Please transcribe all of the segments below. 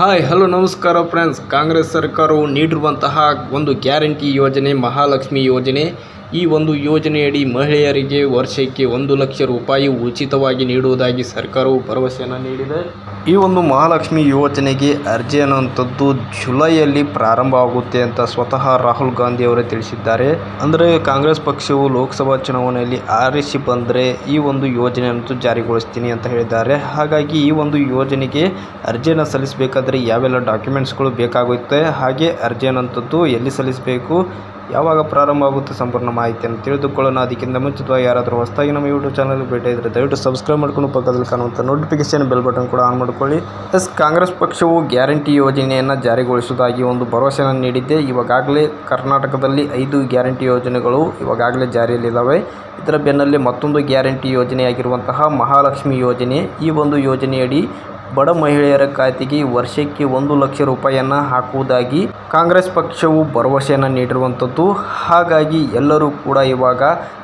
Hi hello ನಮಸ್ಕಾರ friends Congress ಸರ್ಕಾರವು ನೀಡಿರುವಂತಹ ಒಂದು ಗ್ಯಾರಂಟಿ ಯೋಜನೆ ಮಹಾಲಕ್ಷ್ಮಿ ಯೋಜನೆ. ಈ ಒಂದು ಯೋಜನೆಯಡಿ ಮಹಿಳೆಯರಿಗೆ ವರ್ಷಕ್ಕೆ ಒಂದು ಲಕ್ಷ ರೂಪಾಯಿ ಉಚಿತವಾಗಿ ನೀಡುವುದಾಗಿ ಸರ್ಕಾರವು ಭರವಸೆಯನ್ನು ನೀಡಿದೆ. ಈ ಒಂದು ಮಹಾಲಕ್ಷ್ಮಿ ಯೋಜನೆಗೆ ಅರ್ಜಿ ಅನ್ನುವಂಥದ್ದು ಜುಲೈಯಲ್ಲಿ ಪ್ರಾರಂಭ ಆಗುತ್ತೆ ಅಂತ ಸ್ವತಃ ರಾಹುಲ್ ಗಾಂಧಿ ಅವರೇ ತಿಳಿಸಿದ್ದಾರೆ. ಅಂದರೆ ಕಾಂಗ್ರೆಸ್ ಪಕ್ಷವು ಲೋಕಸಭಾ ಚುನಾವಣೆಯಲ್ಲಿ ಆರಿಸಿ ಬಂದರೆ ಈ ಒಂದು ಯೋಜನೆಯನ್ನು ಜಾರಿಗೊಳಿಸ್ತೀನಿ ಅಂತ ಹೇಳಿದ್ದಾರೆ. ಹಾಗಾಗಿ ಈ ಒಂದು ಯೋಜನೆಗೆ ಅರ್ಜಿಯನ್ನು ಸಲ್ಲಿಸಬೇಕಾದ್ರೆ ಯಾವೆಲ್ಲ ಡಾಕ್ಯುಮೆಂಟ್ಸ್ಗಳು ಬೇಕಾಗುತ್ತೆ, ಹಾಗೆ ಅರ್ಜಿ ಅನ್ನೋಂಥದ್ದು ಎಲ್ಲಿ ಸಲ್ಲಿಸಬೇಕು ಯಾವಾಗ ಪ್ರಾರಂಭ ಆಗುತ್ತೆ ಸಂಪೂರ್ಣ ಮಾಹಿತಿಯನ್ನು ತಿಳಿದುಕೊಳ್ಳೋಣ. ಅದಕ್ಕಿಂತ ಮುಂಚಿತವಾಗಿ ಯಾರಾದರೂ ಹೊಸದಾಗಿ ನಮ್ಮ ಯೂಟ್ಯೂಬ್ ಚಾನಲ್ ಭೇಟಿ ಇದ್ದರೆ ದಯವಿಟ್ಟು ಸಬ್ಸ್ಕ್ರೈಬ್ ಮಾಡ್ಕೊಂಡು ಪಕ್ಕದಲ್ಲಿ ಕಾಣುವಂಥ ನೋಟಿಫಿಕೇಷನ್ ಬೆಲ್ ಬಟನ್ ಕೂಡ ಆನ್ ಮಾಡ್ಕೊಳ್ಳಿ. ಎಸ್ ಕಾಂಗ್ರೆಸ್ ಪಕ್ಷವು ಗ್ಯಾರಂಟಿ ಯೋಜನೆಯನ್ನು ಜಾರಿಗೊಳಿಸುವುದಾಗಿ ಒಂದು ಭರವಸೆಯನ್ನು ನೀಡಿದ್ದೆ ಇವಾಗಲೇ ಕರ್ನಾಟಕದಲ್ಲಿ ಐದು ಗ್ಯಾರಂಟಿ ಯೋಜನೆಗಳು ಇವಾಗಲೇ ಜಾರಿಯಲ್ಲಿದ್ದಾವೆ. ಇದರ ಬೆನ್ನಲ್ಲೇ ಮತ್ತೊಂದು ಗ್ಯಾರಂಟಿ ಯೋಜನೆಯಾಗಿರುವಂತಹ ಮಹಾಲಕ್ಷ್ಮಿ ಯೋಜನೆ. ಈ ಒಂದು ಯೋಜನೆಯಡಿ ಬಡ ಮಹಿಳೆಯರ ಖಾತೆಗೆ ವರ್ಷಕ್ಕೆ ಒಂದು ಲಕ್ಷ ರೂಪಾಯಿಯನ್ನು ಹಾಕುವುದಾಗಿ ಕಾಂಗ್ರೆಸ್ ಪಕ್ಷವು ಭರವಸೆಯನ್ನು ನೀಡಿರುವಂಥದ್ದು ಹಾಗಾಗಿ ಎಲ್ಲರೂ ಕೂಡ ಇವಾಗ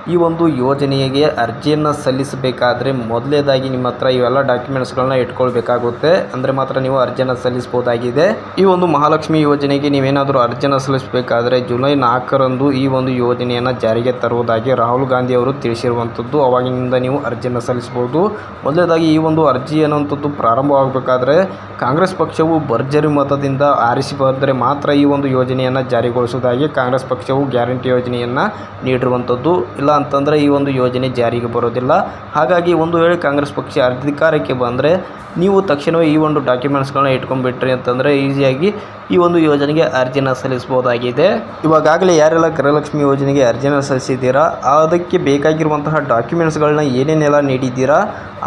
ಈ ಒಂದು ಯೋಜನೆಗೆ ಅರ್ಜಿಯನ್ನು ಸಲ್ಲಿಸಬೇಕಾದ್ರೆ ಮೊದಲೇದಾಗಿ ನಿಮ್ಮ ಹತ್ರ ಇವೆಲ್ಲ ಡಾಕ್ಯುಮೆಂಟ್ಸ್ಗಳನ್ನ ಇಟ್ಕೊಳ್ಬೇಕಾಗುತ್ತೆ. ಅಂದರೆ ಮಾತ್ರ ನೀವು ಅರ್ಜಿಯನ್ನು ಸಲ್ಲಿಸಬಹುದಾಗಿದೆ ಈ ಒಂದು ಮಹಾಲಕ್ಷ್ಮಿ ಯೋಜನೆಗೆ ನೀವೇನಾದರೂ ಅರ್ಜಿಯನ್ನು ಸಲ್ಲಿಸಬೇಕಾದ್ರೆ ಜುಲೈ ನಾಲ್ಕರಂದು ಈ ಒಂದು ಯೋಜನೆಯನ್ನು ಜಾರಿಗೆ ತರುವುದಾಗಿ ರಾಹುಲ್ ಗಾಂಧಿ ಅವರು ತಿಳಿಸಿರುವಂಥದ್ದು ಅವಾಗಿನಿಂದ ನೀವು ಅರ್ಜಿಯನ್ನು ಸಲ್ಲಿಸಬಹುದು ಮೊದಲೇದಾಗಿ ಈ ಒಂದು ಅರ್ಜಿ ಅನ್ನುವಂಥದ್ದು ಪ್ರಾರಂಭವಾಗಬೇಕಾದ್ರೆ ಕಾಂಗ್ರೆಸ್ ಪಕ್ಷವು ಭರ್ಜರಿ ಮತದಿಂದ ಆರಿಸಿ ಬಂದರೆ ಮಾತ್ರ ಈ ಒಂದು ಯೋಜನೆಯನ್ನು ಜಾರಿಗೊಳಿಸುವುದಾಗಿ ಕಾಂಗ್ರೆಸ್ ಪಕ್ಷವು ಗ್ಯಾರಂಟಿ ಯೋಜನೆಯನ್ನು ನೀಡಿರುವಂಥದ್ದು. ಇಲ್ಲ ಅಂತಂದರೆ ಈ ಒಂದು ಯೋಜನೆ ಜಾರಿಗೆ ಬರೋದಿಲ್ಲ. ಹಾಗಾಗಿ ಒಂದು ವೇಳೆ ಕಾಂಗ್ರೆಸ್ ಪಕ್ಷ ಅಧಿಕಾರಕ್ಕೆ ಬಂದರೆ ನೀವು ತಕ್ಷಣವೇ ಈ ಒಂದು ಡಾಕ್ಯುಮೆಂಟ್ಸ್ಗಳನ್ನ ಇಟ್ಕೊಂಡ್ಬಿಟ್ರಿ ಅಂತಂದರೆ ಈಸಿಯಾಗಿ ಈ ಒಂದು ಯೋಜನೆಗೆ ಅರ್ಜಿನ ಸಲ್ಲಿಸ್ಬೋದಾಗಿದೆ ಇವಾಗಲೇ ಯಾರೆಲ್ಲ ಗೃಹಲಕ್ಷ್ಮಿ ಯೋಜನೆಗೆ ಅರ್ಜಿನ ಸಲ್ಲಿಸಿದ್ದೀರಾ, ಅದಕ್ಕೆ ಬೇಕಾಗಿರುವಂತಹ ಡಾಕ್ಯುಮೆಂಟ್ಸ್ಗಳನ್ನ ಏನೇನೆಲ್ಲ ನೀಡಿದ್ದೀರಾ,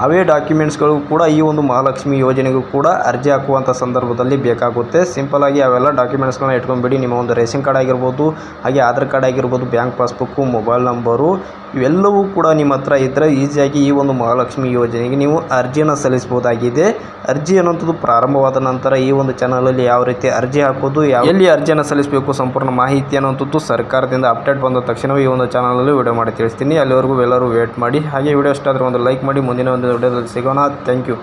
ಅವೇ ಡಾಕ್ಯುಮೆಂಟ್ಸ್ಗಳು ಕೂಡ ಈ ಒಂದು ಮಹಾಲಕ್ಷ್ಮಿ ಯೋಜನೆಗೂ ಕೂಡ ಅರ್ಜಿ ಹಾಕುವಂಥ ಸಂದರ್ಭದಲ್ಲಿ ಬೇಕಾಗುತ್ತೆ. ಸಿಂಪಲಾಗಿ ಅವೆಲ್ಲ ಡಾಕ್ಯುಮೆಂಟ್ಸ್ಗಳನ್ನ ಇಟ್ಕೊಂಡ್ಬಿಡಿ. ನಿಮ್ಮ ಒಂದು ರೇಷನ್ ಕಾರ್ಡ್ ಆಗಿರ್ಬೋದು, ಹಾಗೆ ಆಧಾರ್ ಕಾರ್ಡ್ ಆಗಿರ್ಬೋದು, ಬ್ಯಾಂಕ್ ಪಾಸ್ಬುಕ್ಕು ಮೊಬೈಲ್ ನಂಬರು, ಇವೆಲ್ಲವೂ ಕೂಡ ನಿಮ್ಮ ಹತ್ರ ಇದ್ದರೆ ಈಸಿಯಾಗಿ ಈ ಒಂದು ಮಹಾಲಕ್ಷ್ಮಿ ಯೋಜನೆಗೆ ನೀವು ಅರ್ಜಿಯನ್ನು ಸಲ್ಲಿಸಬಹುದಾಗಿದೆ. ಅರ್ಜಿ ಅನ್ನೋಂಥದ್ದು ಪ್ರಾರಂಭವಾದ ನಂತರ ಈ ಒಂದು ಚಾನಲಲ್ಲಿ ಯಾವ ರೀತಿ ಅರ್ಜಿ ಹಾಕೋದು ಎಲ್ಲಿ ಅರ್ಜಿಯನ್ನು ಸಲ್ಲಿಸಬೇಕು ಸಂಪೂರ್ಣ ಮಾಹಿತಿ ಅನ್ನೋಂಥದ್ದು ಸರ್ಕಾರದಿಂದ ಅಪ್ಡೇಟ್ ಬಂದ ತಕ್ಷಣವೇ ಈ ಒಂದು ಚಾನಲಲ್ಲಿ ವಿಡಿಯೋ ಮಾಡಿ ತಿಳಿಸ್ತೀನಿ. ಅಲ್ಲಿವರೆಗೂ ಎಲ್ಲರೂ ವೇಟ್ ಮಾಡಿ. ಹಾಗೆ ವಿಡಿಯೋ ಇಷ್ಟ ಆದರೆ ಒಂದು ಲೈಕ್ ಮಾಡಿ. ಮುಂದಿನ ಒಂದು ವಿಡಿಯೋದಲ್ಲಿ ಸಿಗೋಣ. Thank you